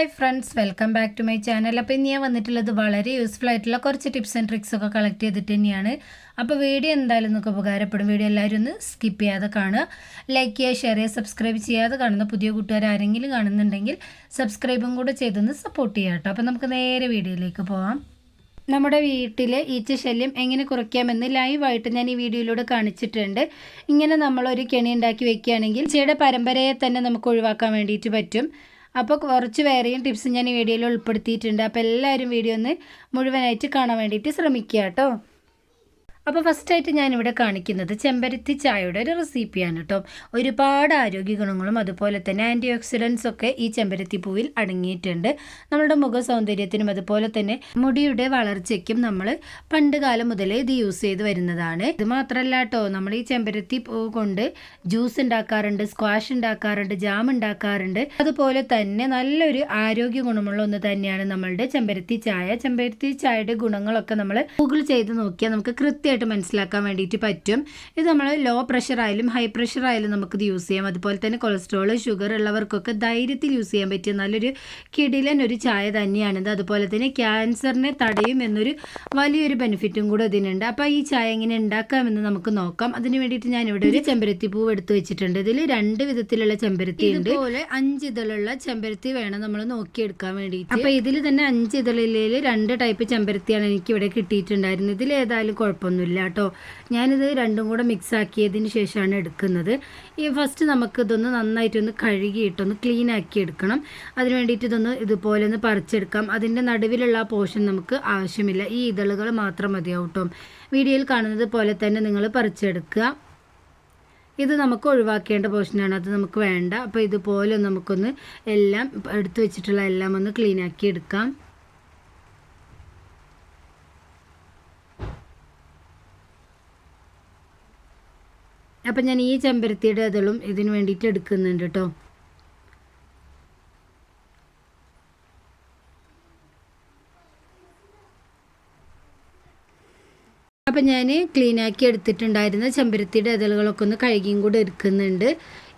Hi friends welcome back to my channel. അപ്പോൾ ഇന്ന് ഞാൻ വന്നിട്ടുള്ളത് വളരെ യൂസ്ഫുൾ ആയിട്ടുള്ള കുറച്ച് ടിപ്സ് ആൻഡ് ട്രിക്സ് ഒക്കെ കളക്ട് ചെയ്തിട്ട് തന്നെയാണ്. അപ്പോൾ വീഡിയോ എന്തായാലും നിങ്ങൾക്ക് ഉപകാരപ്പെടും. വീഡിയോ എല്ലാവരും ഒന്ന് സ്കിപ്പ് ചെയ്യാതെ കാണുക. ലൈക്ക് ചെയ്യുക ഷെയർ ചെയ്യുക സബ്സ്ക്രൈബ് ചെയ്യാതെ കാണുന്ന പുതിയ കൂട്ടുകാർ ആരെങ്കിലും കാണുന്നുണ്ടെങ്കിൽ സബ്സ്ക്രൈബും കൂടെ ചെയ്തൊന്ന് സപ്പോർട്ട് ചെയ്യാം കേട്ടോ. അപ്പോൾ നമുക്ക് നേരെ വീഡിയോയിലേക്ക് പോവാം. നമ്മുടെ വീട്ടിൽ ഈച്ച ശല്യം എങ്ങനെ കുറയ്ക്കാമെന്ന് ലൈവായിട്ട് ഞാൻ ഈ വീഡിയോയിലൂടെ കാണിച്ചിട്ടുണ്ട്. ഇങ്ങനെ നമ്മളൊരു കെണി ഉണ്ടാക്കി വെക്കുകയാണെങ്കിൽ ഈച്ചയുടെ പരമ്പരയെ തന്നെ നമുക്ക് ഒഴിവാക്കാൻ വേണ്ടിയിട്ട് പറ്റും. അപ്പോൾ കുറച്ച് വേറെയും ടിപ്സ് ഞാൻ ഈ വീഡിയോയിൽ ഉൾപ്പെടുത്തിയിട്ടുണ്ട്. അപ്പോൾ എല്ലാവരും വീഡിയോ ഒന്ന് മുഴുവനായിട്ട് കാണാൻ വേണ്ടിയിട്ട് ശ്രമിക്കുക കേട്ടോ. അപ്പോൾ ഫസ്റ്റായിട്ട് ഞാനിവിടെ കാണിക്കുന്നത് ചെമ്പരത്തി ചായയുടെ ഒരു റെസിപ്പിയാണ് കേട്ടോ. ഒരുപാട് ആരോഗ്യ ഗുണങ്ങളും അതുപോലെ തന്നെ ആന്റി ഓക്സിഡൻസ് ഒക്കെ ഈ ചെമ്പരത്തി പൂവിൽ അടങ്ങിയിട്ടുണ്ട്. നമ്മുടെ മുഖ സൗന്ദര്യത്തിനും അതുപോലെ തന്നെ മുടിയുടെ വളർച്ചയ്ക്കും നമ്മൾ പണ്ട് കാലം മുതലേ ഇത് യൂസ് ചെയ്ത് വരുന്നതാണ്. ഇത് മാത്രമല്ല കേട്ടോ നമ്മൾ ഈ ചെമ്പരത്തി പൂ കൊണ്ട് ജ്യൂസ് ഉണ്ടാക്കാറുണ്ട് സ്ക്വാഷ് ഉണ്ടാക്കാറുണ്ട് ജാം ഉണ്ടാക്കാറുണ്ട്. അതുപോലെ തന്നെ നല്ലൊരു ആരോഗ്യ ഗുണമുള്ള ഒന്ന് തന്നെയാണ് നമ്മളുടെ ചെമ്പരത്തി ചായ. ചെമ്പരത്തി ചായയുടെ ഗുണങ്ങളൊക്കെ നമ്മൾ ഗൂഗിൾ ചെയ്ത് നോക്കിയാൽ നമുക്ക് കൃത്യമായിട്ട് മനസ്സിലാക്കാൻ വേണ്ടിയിട്ട് പറ്റും. ഇത് നമ്മൾ ലോ പ്രഷർ ആയാലും ഹൈ പ്രഷർ ആയാലും നമുക്കിത് യൂസ് ചെയ്യാം. അതുപോലെ തന്നെ കൊളസ്ട്രോൾ ഷുഗർ ഉള്ളവർക്കൊക്കെ ധൈര്യത്തിൽ യൂസ് ചെയ്യാൻ പറ്റിയ നല്ലൊരു കിടിലൻ ഒരു ചായ തന്നെയാണിത്. അതുപോലെ തന്നെ ക്യാൻസറിനെ തടയും എന്നൊരു വലിയൊരു ബെനിഫിറ്റും കൂടെ ഇതിനുണ്ട്. അപ്പോൾ ഈ ചായ എങ്ങനെ ഉണ്ടാക്കാമെന്ന് നമുക്ക് നോക്കാം. അതിന് വേണ്ടിയിട്ട് ഞാൻ ഇവിടെ ഒരു ചെമ്പരത്തി പൂവ് എടുത്തു വെച്ചിട്ടുണ്ട്. ഇതിൽ രണ്ട് വിധത്തിലുള്ള ചെമ്പരത്തി ഉണ്ട്. അതുപോലെ അഞ്ച് ഇതളുള്ള ചെമ്പരത്തി വേണം നമ്മൾ നോക്കിയെടുക്കാൻ വേണ്ടിയിട്ട്. അപ്പോൾ ഇതിൽ തന്നെ അഞ്ച് ഇതളിൽ രണ്ട് ടൈപ്പ് ചെമ്പരത്തിയാണ് എനിക്ക് ഇവിടെ കിട്ടിയിട്ടുണ്ടായിരുന്നത്. ഇതിൽ ഏതായാലും കുഴപ്പമൊന്നുമില്ല കേട്ടോ ഞാനിത് രണ്ടും കൂടെ മിക്സ് ആക്കിയതിന് ശേഷമാണ് എടുക്കുന്നത്. ഈ ഫസ്റ്റ് നമുക്ക് ഇതൊന്ന് നന്നായിട്ടൊന്ന് കഴുകിയിട്ടൊന്ന് ക്ലീൻ ആക്കി എടുക്കണം. അതിന് വേണ്ടിയിട്ട് ഇതൊന്ന് ഇതുപോലെ ഒന്ന് പറിച്ചെടുക്കാം. അതിന്റെ നടുവിലുള്ള ആ പോർഷൻ നമുക്ക് ആവശ്യമില്ല. ഈ ഇതളുകൾ മാത്രം മതിയാവും കേട്ടോ വീഡിയോയിൽ കാണുന്നത് പോലെ തന്നെ നിങ്ങൾ പറിച്ചെടുക്കുക. ഇത് നമുക്ക് ഒഴിവാക്കേണ്ട പോർഷനാണ് അത് നമുക്ക് വേണ്ട. അപ്പോൾ ഇതുപോലെ നമുക്കൊന്ന് എല്ലാം എടുത്തു വെച്ചിട്ടുള്ള എല്ലാം ഒന്ന് ക്ലീൻ ആക്കി എടുക്കാം. അപ്പം ഞാൻ ഈ ചെമ്പരത്തിയുടെ ഇതളും ഇതിന് വേണ്ടിയിട്ട് എടുക്കുന്നുണ്ട് കേട്ടോ അപ്പം ഞാൻ ക്ലീനാക്കി എടുത്തിട്ടുണ്ടായിരുന്ന ചെമ്പരത്തിയുടെ ഇതളുകളൊക്കെ ഒന്ന് കഴുകിയും കൂടെ എടുക്കുന്നുണ്ട്.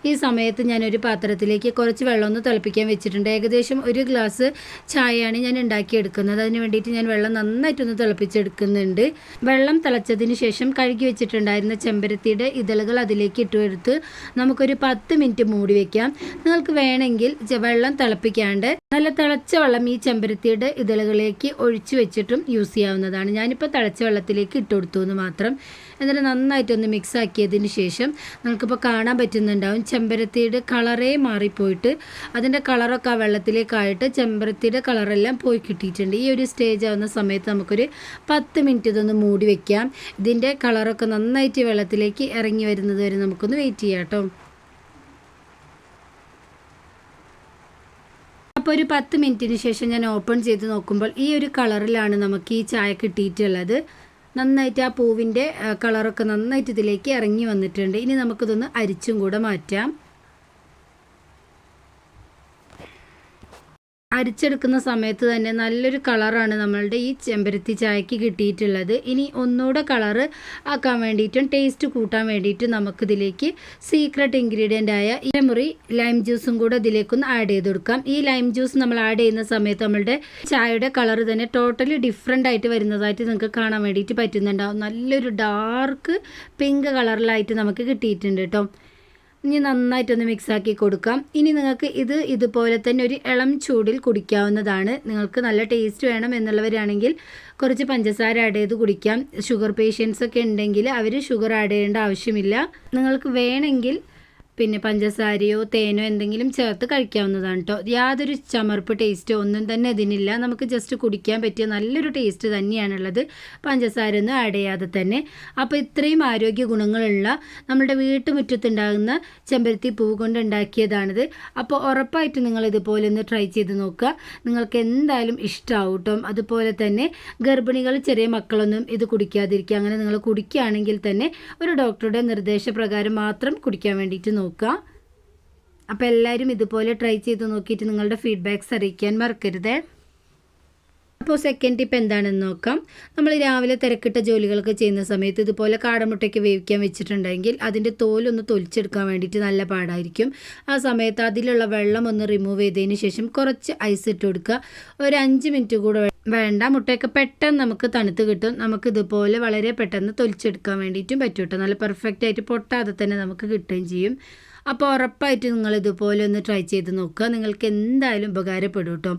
ഈ സമയത്ത് ഞാനൊരു പാത്രത്തിലേക്ക് കുറച്ച് വെള്ളം ഒന്ന് തിളപ്പിക്കാൻ വെച്ചിട്ടുണ്ട്. ഏകദേശം ഒരു ഗ്ലാസ് ചായയാണ് ഞാൻ ഉണ്ടാക്കിയെടുക്കുന്നത്. അതിന് വേണ്ടിയിട്ട് ഞാൻ വെള്ളം നന്നായിട്ടൊന്ന് തിളപ്പിച്ചെടുക്കുന്നുണ്ട്. വെള്ളം തിളച്ചതിന് ശേഷം കഴുകി വെച്ചിട്ടുണ്ടായിരുന്ന ചെമ്പരത്തിയുടെ ഇതളുകൾ അതിലേക്ക് ഇട്ടുകൊടുത്ത് നമുക്കൊരു പത്ത് മിനിറ്റ് മൂടി വെക്കാം. നിങ്ങൾക്ക് വേണമെങ്കിൽ വെള്ളം തിളപ്പിക്കാണ്ട് നല്ല തിളച്ച വെള്ളം ഈ ചെമ്പരത്തിയുടെ ഇതളുകളിലേക്ക് ഒഴിച്ചു വെച്ചിട്ടും യൂസ് ചെയ്യാവുന്നതാണ്. ഞാനിപ്പോൾ തിളച്ച വെള്ളത്തിലേക്ക് ഇട്ടുകൊടുത്തു എന്ന് മാത്രം. എന്നിട്ട് നന്നായിട്ടൊന്ന് മിക്സ് ആക്കിയതിന് ശേഷം നമുക്കിപ്പോൾ കാണാൻ പറ്റുന്നുണ്ടാവും ചെമ്പരത്തിയുടെ കളറേ മാറിപ്പോയിട്ട് അതിന്റെ കളറൊക്കെ ആ വെള്ളത്തിലേക്കായിട്ട് ചെമ്പരത്തിയുടെ കളറെല്ലാം പോയി കിട്ടിയിട്ടുണ്ട്. ഈ ഒരു സ്റ്റേജ് ആവുന്ന സമയത്ത് നമുക്കൊരു പത്ത് മിനിറ്റ് ഇതൊന്ന് മൂടി വെക്കാം. ഇതിന്റെ കളറൊക്കെ നന്നായിട്ട് വെള്ളത്തിലേക്ക് ഇറങ്ങി വരുന്നത് വരെ നമുക്കൊന്ന് വെയിറ്റ് ചെയ്യാം കേട്ടോ. അപ്പോൾ ഒരു പത്ത് മിനിറ്റിന് ശേഷം ഞാൻ ഓപ്പൺ ചെയ്ത് നോക്കുമ്പോൾ ഈ ഒരു കളറിലാണ് നമുക്ക് ഈ ചായ കിട്ടിയിട്ടുള്ളത്. നന്നായിട്ട് ആ പൂവിന്റെ കളറൊക്കെ നന്നായിട്ട് ഇതിലേക്ക് ഇറങ്ങി വന്നിട്ടുണ്ട്. ഇനി നമുക്കിതൊന്ന് അരിച്ചും കൂടെ മാറ്റാം. അരിച്ചെടുക്കുന്ന സമയത്ത് തന്നെ നല്ലൊരു കളറാണ് നമ്മളുടെ ഈ ചെമ്പരത്തി ചായക്ക് കിട്ടിയിട്ടുള്ളത്. ഇനി ഒന്നുകൂടെ കളറ് ആക്കാൻ വേണ്ടിയിട്ടും ടേസ്റ്റ് കൂട്ടാൻ വേണ്ടിയിട്ടും നമുക്കിതിലേക്ക് സീക്രട്ട് ഇൻഗ്രീഡിയന്റ് ആയ ഇലമുറി ലൈം ജ്യൂസും കൂടെ ഇതിലേക്കൊന്ന് ആഡ് ചെയ്ത് കൊടുക്കാം. ഈ ലൈം ജ്യൂസ് നമ്മൾ ആഡ് ചെയ്യുന്ന സമയത്ത് നമ്മളുടെ ചായയുടെ കളർ തന്നെ ടോട്ടലി ഡിഫറെന്റ് ആയിട്ട് വരുന്നതായിട്ട് നിങ്ങൾക്ക് കാണാൻ വേണ്ടിയിട്ട് പറ്റുന്നുണ്ടാവും. നല്ലൊരു ഡാർക്ക് പിങ്ക് കളറിലായിട്ട് നമുക്ക് കിട്ടിയിട്ടുണ്ട് കേട്ടോ ഇനി നന്നായിട്ടൊന്ന് മിക്സാക്കി കൊടുക്കാം. ഇനി നിങ്ങൾക്ക് ഇത് ഇതുപോലെ തന്നെ ഒരു ഇളം ചൂടിൽ കുടിക്കാവുന്നതാണ്. നിങ്ങൾക്ക് നല്ല ടേസ്റ്റ് വേണം എന്നുള്ളവരാണെങ്കിൽ കുറച്ച് പഞ്ചസാര ആഡ് ചെയ്ത് കുടിക്കാം. ഷുഗർ പേഷ്യൻസ് ഒക്കെ ഉണ്ടെങ്കിൽ അവർ ഷുഗർ ആഡ് ചെയ്യേണ്ട ആവശ്യമില്ല. നിങ്ങൾക്ക് വേണമെങ്കിൽ പിന്നെ പഞ്ചസാരയോ തേനോ എന്തെങ്കിലും ചേർത്ത് കഴിക്കാവുന്നതാണ് കേട്ടോ യാതൊരു ചമർപ്പ് ടേസ്റ്റോ ഒന്നും തന്നെ ഇതിനില്ല. നമുക്ക് ജസ്റ്റ് കുടിക്കാൻ പറ്റിയ നല്ലൊരു ടേസ്റ്റ് തന്നെയാണുള്ളത്. പഞ്ചസാര ഒന്നും ആഡ് ചെയ്യാതെ തന്നെ. അപ്പോൾ ഇത്രയും ആരോഗ്യ ഗുണങ്ങളുള്ള നമ്മുടെ വീട്ടുമുറ്റത്തുണ്ടാകുന്ന ചെമ്പരത്തി പൂ കൊണ്ട് ഉണ്ടാക്കിയതാണിത്. അപ്പോൾ ഉറപ്പായിട്ട് നിങ്ങൾ ഇതുപോലെ ഒന്ന് ട്രൈ ചെയ്ത് നോക്കുക. നിങ്ങൾക്ക് എന്തായാലും ഇഷ്ടമാവും കേട്ടോ അതുപോലെ തന്നെ ഗർഭിണികൾ ചെറിയ മക്കളൊന്നും ഇത് കുടിക്കാതിരിക്കുക. അങ്ങനെ നിങ്ങൾ കുടിക്കുകയാണെങ്കിൽ തന്നെ ഒരു ഡോക്ടറുടെ നിർദ്ദേശപ്രകാരം മാത്രം കുടിക്കാൻ വേണ്ടിയിട്ട് നോക്കുക അപ്പോൾ എല്ലാവരും ഇതുപോലെ ട്രൈ ചെയ്ത് നോക്കിയിട്ട് നിങ്ങളുടെ ഫീഡ്ബാക്ക്സ് അറിയിക്കാൻ മറക്കരുതേ. അപ്പോൾ സെക്കൻഡ് ടിപ്പ് എന്താണെന്ന് നോക്കാം. നമ്മൾ രാവിലെ തിരക്കിട്ട ജോലികളൊക്കെ ചെയ്യുന്ന സമയത്ത് ഇതുപോലെ കാടമുട്ടയ്ക്ക് വേവിക്കാൻ വെച്ചിട്ടുണ്ടെങ്കിൽ അതിന്റെ തോലൊന്ന് തൊലിച്ചെടുക്കാൻ വേണ്ടിയിട്ട് നല്ല പാടായിരിക്കും. ആ സമയത്ത് അതിലുള്ള വെള്ളം ഒന്ന് റിമൂവ് ചെയ്തതിന് ശേഷം കുറച്ച് ഐസ് ഇട്ട് കൊടുക്കുക. ഒരു അഞ്ച് മിനിറ്റ് കൂടെ വേണ്ട. മുട്ടയൊക്കെ പെട്ടെന്ന് നമുക്ക് തണുത്ത് കിട്ടും. നമുക്ക് ഇതുപോലെ വളരെ പെട്ടെന്ന് തൊലിച്ചെടുക്കാൻ വേണ്ടിയിട്ടും പറ്റും കേട്ടോ നല്ല പെർഫെക്റ്റ് ആയിട്ട് പൊട്ടാതെ തന്നെ നമുക്ക് കിട്ടുകയും ചെയ്യും. അപ്പോൾ ഉറപ്പായിട്ട് നിങ്ങൾ ഇതുപോലെ ഒന്ന് ട്രൈ ചെയ്ത് നോക്കുക. നിങ്ങൾക്ക് എന്തായാലും ഉപകാരപ്പെടും കേട്ടോ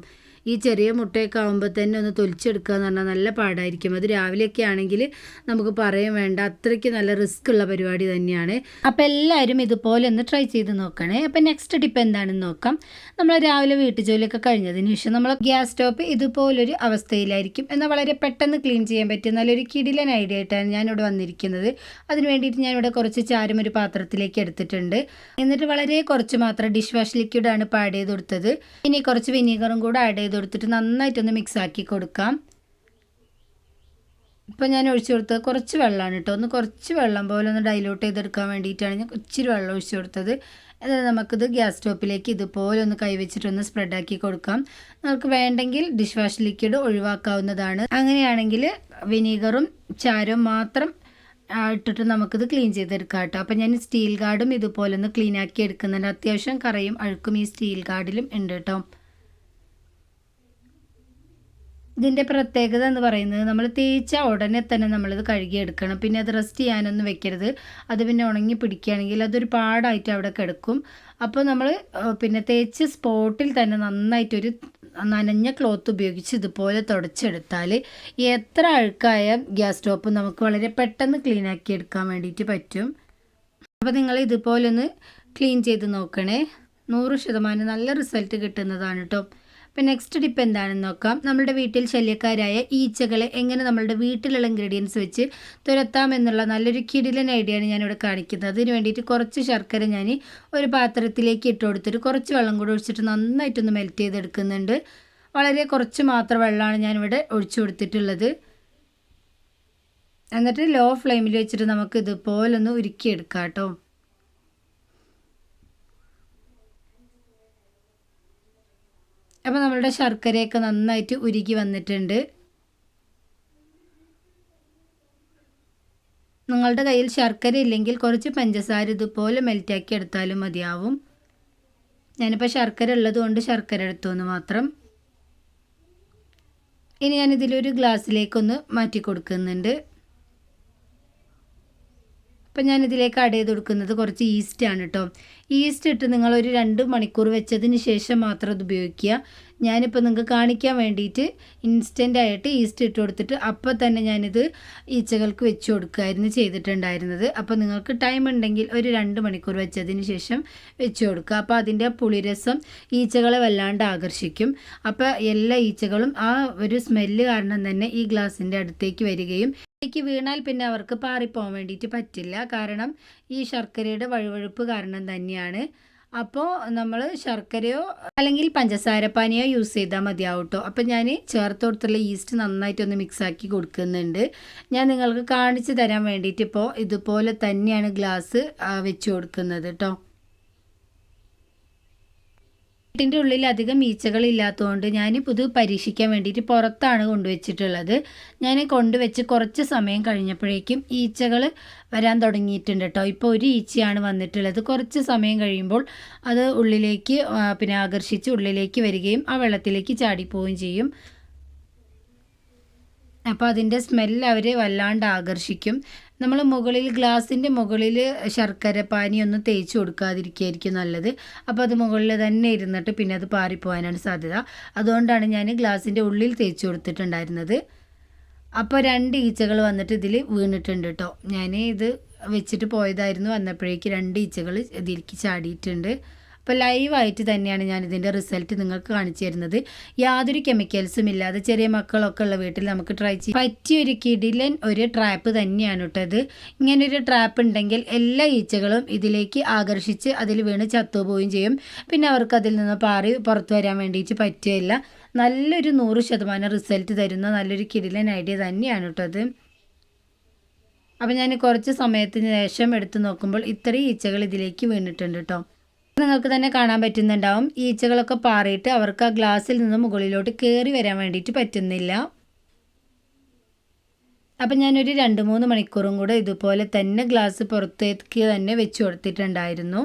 ഈ ചെറിയ മുട്ടയൊക്കെ ആകുമ്പോൾ തന്നെ ഒന്ന് തൊലിച്ചെടുക്കുക എന്ന് പറഞ്ഞാൽ നല്ല പാടായിരിക്കും. അത് രാവിലെയൊക്കെ ആണെങ്കിൽ നമുക്ക് പറയാൻ വേണ്ട അത്രയ്ക്ക് നല്ല റിസ്ക് ഉള്ള പരിപാടി തന്നെയാണ്. അപ്പോൾ എല്ലാവരും ഇതുപോലെ ഒന്ന് ട്രൈ ചെയ്ത് നോക്കണേ. അപ്പോൾ നെക്സ്റ്റ് ടിപ്പ് എന്താണെന്ന് നോക്കാം. നമ്മൾ രാവിലെ വീട്ടു ജോലിയൊക്കെ കഴിഞ്ഞതിന് ശേഷം നമ്മൾ ഗ്യാസ് സ്റ്റോപ്പ് ഇതുപോലൊരു അവസ്ഥയിലായിരിക്കും. എന്നാൽ വളരെ പെട്ടെന്ന് ക്ലീൻ ചെയ്യാൻ പറ്റിയ നല്ലൊരു കിടിലൻ ഐഡിയ ആയിട്ടാണ് ഞാനിവിടെ വന്നിരിക്കുന്നത്. അതിന് വേണ്ടിയിട്ട് ഞാനിവിടെ കുറച്ച് ചാരം ഒരു പാത്രത്തിലേക്ക് എടുത്തിട്ടുണ്ട്. എന്നിട്ട് വളരെ കുറച്ച് മാത്രം ഡിഷ് വാഷ് ലിക്വിഡാണ് ഇപ്പോൾ ആഡ് ചെയ്ത് കൊടുത്തത്. ഇനി കുറച്ച് വിനീഗറും കൂടെ ആഡ് ചെയ്ത് കൊടുത്തിട്ട് നന്നായിട്ടൊന്ന് മിക്സ് ആക്കി കൊടുക്കാം. ഇപ്പം ഞാൻ ഒഴിച്ചു കൊടുത്തത് കുറച്ച് വെള്ളമാണ് കേട്ടോ. ഒന്ന് കുറച്ച് വെള്ളം പോലെ ഒന്ന് ഡൈലൂട്ട് ചെയ്തെടുക്കാൻ വേണ്ടിയിട്ടാണ് ഞാൻ ഇച്ചിരി വെള്ളം ഒഴിച്ചു കൊടുത്തത്. എന്നിട്ട് നമുക്കിത് ഗ്യാസ് സ്റ്റോപ്പിലേക്ക് ഇതുപോലെ ഒന്ന് കൈവച്ചിട്ടൊന്ന് സ്പ്രെഡാക്കി കൊടുക്കാം. നമുക്ക് വേണ്ടെങ്കിൽ ഡിഷ് വാഷ് ലിക്വിഡ് ഒഴിവാക്കാവുന്നതാണ്. അങ്ങനെയാണെങ്കിൽ വിനീഗറും ചാരവും മാത്രം ഇട്ടിട്ട് നമുക്കിത് ക്ലീൻ ചെയ്തെടുക്കാം കേട്ടോ. അപ്പം ഞാൻ സ്റ്റീൽ ഗാർഡും ഇതുപോലെ ഒന്ന് ക്ലീൻ ആക്കി എടുക്കുന്നുണ്ട്. അത്യാവശ്യം കറയും അഴുക്കും ഈ സ്റ്റീൽ ഗാർഡിലും ഉണ്ട് കേട്ടോ. ഇതിന്റെ പ്രത്യേകത എന്ന് പറയുന്നത് നമ്മൾ തേച്ച ഉടനെ തന്നെ നമ്മളിത് കഴുകിയെടുക്കണം. പിന്നെ അത് റെസ്റ്റ് ചെയ്യാനൊന്നും വെക്കരുത്. അത് പിന്നെ ഉണങ്ങി പിടിക്കുകയാണെങ്കിൽ അതൊരു പാടായിട്ട് അവിടെ കിടക്കും. അപ്പോൾ നമ്മൾ പിന്നെ തേച്ച് സ്പോട്ടിൽ തന്നെ നന്നായിട്ടൊരു നനഞ്ഞ ക്ലോത്ത് ഉപയോഗിച്ച് ഇതുപോലെ തുടച്ചെടുത്താൽ എത്ര അഴുക്കായ ഗ്യാസ് സ്റ്റോപ്പ് നമുക്ക് വളരെ പെട്ടെന്ന് ക്ലീൻ ആക്കി എടുക്കാൻ വേണ്ടിയിട്ട് പറ്റും. അപ്പോൾ നിങ്ങൾ ഇതുപോലെ ഒന്ന് ക്ലീൻ ചെയ്ത് നോക്കണേ. നൂറ് ശതമാനം നല്ല റിസൾട്ട് കിട്ടുന്നതാണ് കേട്ടോ ഇപ്പം നെക്സ്റ്റ് ടിപ്പ് എന്താണെന്ന് നോക്കാം. നമ്മുടെ വീട്ടിൽ ശല്യക്കാരായ ഈച്ചകളെ എങ്ങനെ നമ്മളുടെ വീട്ടിലുള്ള ഇൻഗ്രീഡിയൻസ് വെച്ച് തുരത്താമെന്നുള്ള നല്ലൊരു കിടിലൻ ഐഡിയയാണ് ഞാനിവിടെ കാണിക്കുന്നത്. അതിന് വേണ്ടിയിട്ട് കുറച്ച് ശർക്കര ഞാൻ ഒരു പാത്രത്തിലേക്ക് ഇട്ട് കൊടുത്തിട്ട് കുറച്ച് വെള്ളം കൂടെ ഒഴിച്ചിട്ട് നന്നായിട്ടൊന്ന് മെൽറ്റ് ചെയ്തെടുക്കുന്നുണ്ട്. വളരെ കുറച്ച് മാത്രം വെള്ളമാണ് ഞാനിവിടെ ഒഴിച്ചു കൊടുത്തിട്ടുള്ളത്. എന്നിട്ട് ലോ ഫ്ലെയിമിൽ വെച്ചിട്ട് നമുക്ക് ഇതുപോലൊന്ന് ഉരുക്കിയെടുക്കാം കേട്ടോ അപ്പോൾ നമ്മളുടെ ശർക്കരയൊക്കെ നന്നായിട്ട് ഉരുകി വന്നിട്ടുണ്ട്. നിങ്ങളുടെ കയ്യിൽ ശർക്കര ഇല്ലെങ്കിൽ കുറച്ച് പഞ്ചസാര ഇതുപോലെ മെൽറ്റാക്കി എടുത്താലും മതിയാവും. ഞാനിപ്പോൾ ശർക്കര ഉള്ളത് കൊണ്ട് ശർക്കര എടുത്തു എന്ന് മാത്രം. ഇനി ഞാനിതിലൊരു ഗ്ലാസ്സിലേക്കൊന്ന് മാറ്റി കൊടുക്കുന്നുണ്ട്. അപ്പം ഞാനിതിലേക്ക് ആഡ് കൊടുക്കുന്നത് കുറച്ച് ഈസ്റ്റാണ് കേട്ടോ ഈസ്റ്റ് ഇട്ട് നിങ്ങൾ ഒരു രണ്ട് മണിക്കൂർ വെച്ചതിന് ശേഷം മാത്രം അത് ഉപയോഗിക്കുക. ഞാനിപ്പോൾ നിങ്ങൾക്ക് കാണിക്കാൻ വേണ്ടിയിട്ട് ഇൻസ്റ്റന്റ് ആയിട്ട് ഈസ്റ്റ് ഇട്ട് കൊടുത്തിട്ട് അപ്പോൾ തന്നെ ഞാനിത് ഈച്ചകൾക്ക് വെച്ച് കൊടുക്കുമായിരുന്നു ചെയ്തിട്ടുണ്ടായിരുന്നത്. അപ്പോൾ നിങ്ങൾക്ക് ടൈം ഉണ്ടെങ്കിൽ ഒരു രണ്ട് മണിക്കൂർ വെച്ചതിന് ശേഷം വെച്ച് കൊടുക്കുക. അപ്പോൾ അതിന്റെ പുളിരസം ഈച്ചകളെ വല്ലാണ്ട് ആകർഷിക്കും. അപ്പോൾ എല്ലാ ഈച്ചകളും ആ ഒരു സ്മെല്ല് കാരണം തന്നെ ഈ ഗ്ലാസിന്റെ അടുത്തേക്ക് വരികയും വീണാൽ പിന്നെ അവർക്ക് പാറിപ്പോകാൻ വേണ്ടിയിട്ട് പറ്റില്ല. കാരണം ഈ ശർക്കരയുടെ വഴുവഴുപ്പ് കാരണം തന്നെയാണ്. അപ്പോൾ നമ്മൾ ശർക്കരയോ അല്ലെങ്കിൽ പഞ്ചസാര പാനിയോ യൂസ് ചെയ്താൽ മതിയാവും കേട്ടോ അപ്പോൾ ഞാൻ ചേർത്ത് കൊടുത്തുള്ള ഈസ്റ്റ് നന്നായിട്ടൊന്ന് മിക്സാക്കി കൊടുക്കുന്നുണ്ട്. ഞാൻ നിങ്ങൾക്ക് കാണിച്ചു തരാൻ വേണ്ടിയിട്ട് ഇപ്പോൾ ഇതുപോലെ തന്നെയാണ് ഗ്ലാസ് വെച്ച് കൊടുക്കുന്നത് കേട്ടോ വീട്ടിന്റെ ഉള്ളിൽ അധികം ഈച്ചകൾ ഇല്ലാത്തതുകൊണ്ട് ഞാൻ ഇത് പരീക്ഷിക്കാൻ വേണ്ടിയിട്ട് പുറത്താണ് കൊണ്ടുവച്ചിട്ടുള്ളത്. ഞാൻ കൊണ്ടുവച്ച് കുറച്ച് സമയം കഴിഞ്ഞപ്പോഴേക്കും ഈച്ചകൾ വരാൻ തുടങ്ങിയിട്ടുണ്ട് കേട്ടോ ഇപ്പോൾ ഒരു ഈച്ചയാണ് വന്നിട്ടുള്ളത്. കുറച്ച് സമയം കഴിയുമ്പോൾ അത് ഉള്ളിലേക്ക് പിന്നെ ആകർഷിച്ച് ഉള്ളിലേക്ക് വരികയും ആ വെള്ളത്തിലേക്ക് ചാടിപ്പോവുകയും ചെയ്യും. അപ്പോൾ അതിന്റെ സ്മെല്ല് അവർ വല്ലാണ്ട് ആകർഷിക്കും. നമ്മൾ മുകളിൽ ഗ്ലാസിന്റെ മുകളിൽ ശർക്കര പാനി ഒന്നും തേച്ച് കൊടുക്കാതിരിക്കുകയായിരിക്കും നല്ലത്. അപ്പോൾ അത് മുകളിൽ തന്നെ ഇരുന്നിട്ട് പിന്നെ അത് പാറിപ്പോകാനാണ് സാധ്യത. അതുകൊണ്ടാണ് ഞാൻ ഗ്ലാസിന്റെ ഉള്ളിൽ തേച്ച് കൊടുത്തിട്ടുണ്ടായിരുന്നത്. അപ്പോൾ രണ്ട് ഈച്ചകൾ വന്നിട്ട് ഇതിൽ വീണിട്ടുണ്ട് കേട്ടോ ഞാൻ ഇത് വെച്ചിട്ട് പോയതായിരുന്നു. വന്നപ്പോഴേക്ക് രണ്ട് ഈച്ചകൾ ഇതിലേക്ക് ചാടിയിട്ടുണ്ട്. അപ്പോൾ ലൈവായിട്ട് തന്നെയാണ് ഞാൻ ഇതിന്റെ റിസൾട്ട് നിങ്ങൾക്ക് കാണിച്ചു തരുന്നത്. യാതൊരു കെമിക്കൽസും ഇല്ലാതെ ചെറിയ മക്കളൊക്കെ ഉള്ള വീട്ടിൽ നമുക്ക് ട്രൈ ചെയ്യാം. പറ്റിയൊരു കിടിലൻ ഒരു ട്രാപ്പ് തന്നെയാണ് കേട്ടത് ഇങ്ങനൊരു ട്രാപ്പ് ഉണ്ടെങ്കിൽ എല്ലാ ഈച്ചകളും ഇതിലേക്ക് ആകർഷിച്ച് അതിൽ വീണ് ചത്തുപോവുകയും ചെയ്യും. പിന്നെ അവർക്ക് അതിൽ നിന്ന് പാറി പുറത്തു വരാൻ വേണ്ടിയിട്ട് പറ്റുകയില്ല. നല്ലൊരു നൂറ് ശതമാനം റിസൾട്ട് തരുന്ന നല്ലൊരു കിടിലൻ ഐഡിയ തന്നെയാണ് കേട്ടത് അപ്പം ഞാൻ കുറച്ച് സമയത്തിന് ശേഷം എടുത്ത് നോക്കുമ്പോൾ ഇത്രയും ഈച്ചകൾ ഇതിലേക്ക് വീണിട്ടുണ്ട് കേട്ടോ. നിങ്ങൾക്ക് തന്നെ കാണാൻ പറ്റുന്നുണ്ടാവും. ഈച്ചകളൊക്കെ പാറിയിട്ട് അവർക്ക് ആ ഗ്ലാസ്സിൽ നിന്ന് മുകളിലോട്ട് കയറി വരാൻ വേണ്ടിയിട്ട് പറ്റുന്നില്ല. അപ്പം ഞാനൊരു രണ്ട് മൂന്ന് മണിക്കൂറും കൂടെ ഇതുപോലെ തന്നെ ഗ്ലാസ് പുറത്തേക്ക് തന്നെ വെച്ച് കൊടുത്തിട്ടുണ്ടായിരുന്നു.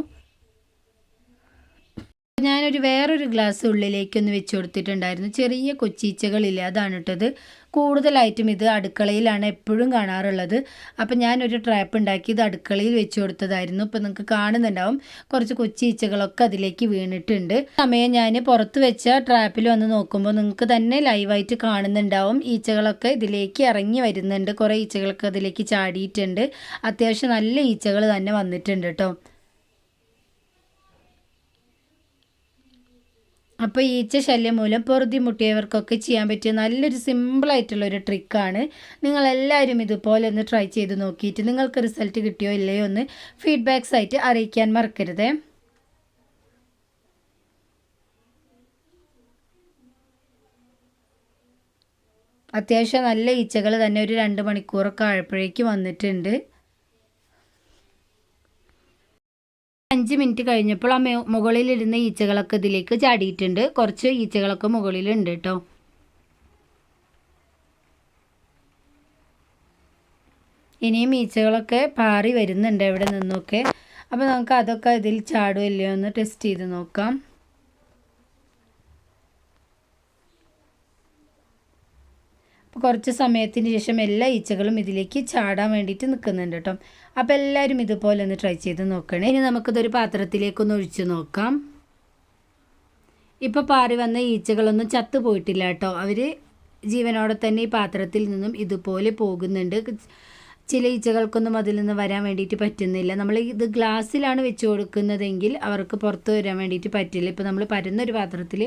ഞാനൊരു വേറൊരു ഗ്ലാസ് ഉള്ളിലേക്കൊന്ന് വെച്ച് കൊടുത്തിട്ടുണ്ടായിരുന്നു. ചെറിയ കൊച്ചീച്ചകളില്ല അതാണ് ഇട്ടത്. കൂടുതലായിട്ടും ഇത് അടുക്കളയിലാണ് എപ്പോഴും കാണാറുള്ളത്. അപ്പം ഞാനൊരു ട്രാപ്പ് ഉണ്ടാക്കി ഇത് അടുക്കളയിൽ വെച്ച് കൊടുത്തതായിരുന്നു. ഇപ്പം നിങ്ങൾക്ക് കാണുന്നുണ്ടാവും. കുറച്ച് കൊച്ചീച്ചകളൊക്കെ അതിലേക്ക് വീണിട്ടുണ്ട്. സമയം ഞാൻ പുറത്ത് വെച്ച ട്രാപ്പിൽ വന്ന് നോക്കുമ്പോൾ നിങ്ങൾക്ക് തന്നെ ലൈവായിട്ട് കാണുന്നുണ്ടാവും. ഈച്ചകളൊക്കെ ഇതിലേക്ക് ഇറങ്ങി വരുന്നുണ്ട്. കുറേ ഈച്ചകളൊക്കെ അതിലേക്ക് ചാടിയിട്ടുണ്ട്. അത്യാവശ്യം നല്ല ഈച്ചകൾ തന്നെ വന്നിട്ടുണ്ട് കേട്ടോ അപ്പോൾ ഈച്ച ശല്യം മൂലം പൊറുതിമുട്ടിയവർക്കൊക്കെ ചെയ്യാൻ പറ്റിയ നല്ലൊരു സിമ്പിളായിട്ടുള്ള ഒരു ട്രിക്കാണ് നിങ്ങളെല്ലാവരും ഇതുപോലെ ഒന്ന് ട്രൈ ചെയ്ത് നോക്കിയിട്ട് നിങ്ങൾക്ക് റിസൾട്ട് കിട്ടിയോ ഇല്ലയോ ഒന്ന് ഫീഡ്ബാക്സ് ആയിട്ട് അറിയിക്കാൻ മറക്കരുത്. അത്യാവശ്യം നല്ല ഈച്ചകൾ തന്നെ ഒരു രണ്ട് മണിക്കൂറൊക്കെ ആയപ്പോഴേക്ക് വന്നിട്ടുണ്ട്. അഞ്ച് മിനിറ്റ് കഴിഞ്ഞപ്പോൾ ആ മുകളിലിരുന്ന ഈച്ചകളൊക്കെ ഇതിലേക്ക് ചാടിയിട്ടുണ്ട്. കുറച്ച് ഈച്ചകളൊക്കെ മുകളിലുണ്ട് കേട്ടോ ഇനിയും ഈച്ചകളൊക്കെ പാറി വരുന്നുണ്ട്. എവിടെ നിന്നൊക്കെ. അപ്പോൾ നമുക്ക് അതൊക്കെ ഇതിൽ ചാടുമല്ലോ എന്ന് ടെസ്റ്റ് ചെയ്ത് നോക്കാം അപ്പോൾ കുറച്ച് സമയത്തിന് ശേഷം എല്ലാ ഈച്ചകളും ഇതിലേക്ക് ചാടാൻ വേണ്ടിയിട്ട് നിൽക്കുന്നുണ്ട് കേട്ടോ. അപ്പോൾ എല്ലാവരും ഇതുപോലെ ഒന്ന് ട്രൈ ചെയ്ത് നോക്കണേ. ഇനി നമുക്കിതൊരു പാത്രത്തിലേക്കൊന്ന് ഒഴിച്ച് നോക്കാം. ഇപ്പോൾ പാറി വന്ന ഈച്ചകളൊന്നും ചത്തു പോയിട്ടില്ല കേട്ടോ. അവർ ജീവനോടെ തന്നെ ഈ പാത്രത്തിൽ നിന്നും ഇതുപോലെ പോകുന്നുണ്ട്. ചില ഈച്ചകൾക്കൊന്നും അതിൽ നിന്ന് വരാൻ വേണ്ടിയിട്ട് പറ്റുന്നില്ല. നമ്മൾ ഇത് ഗ്ലാസ്സിലാണ് വെച്ച് കൊടുക്കുന്നതെങ്കിൽ അവർക്ക് പുറത്ത് വരാൻ വേണ്ടിയിട്ട് പറ്റില്ല. ഇപ്പോൾ നമ്മൾ പരന്നൊരു പാത്രത്തിൽ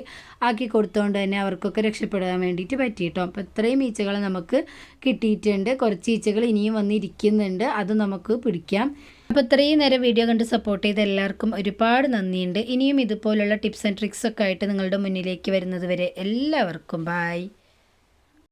ആക്കി കൊടുത്തുകൊണ്ട് തന്നെ അവർക്കൊക്കെ രക്ഷപ്പെടാൻ വേണ്ടിയിട്ട് പറ്റിയിട്ടോ അപ്പോൾ ഇത്രയും ഈച്ചകൾ നമുക്ക് കിട്ടിയിട്ടുണ്ട്. കുറച്ച് ഈച്ചകൾ ഇനിയും വന്നിരിക്കുന്നുണ്ട്. അത് നമുക്ക് പിടിക്കാം. അപ്പോൾ ഇത്രയും നേരം വീഡിയോ കണ്ട് സപ്പോർട്ട് ചെയ്ത എല്ലാവർക്കും ഒരുപാട് നന്ദിയുണ്ട്. ഇനിയും ഇതുപോലുള്ള ടിപ്സ് ആൻഡ് ട്രിക്സ് ഒക്കെ ആയിട്ട് നിങ്ങളുടെ മുന്നിലേക്ക് വരുന്നത് വരെ എല്ലാവർക്കും ബായ്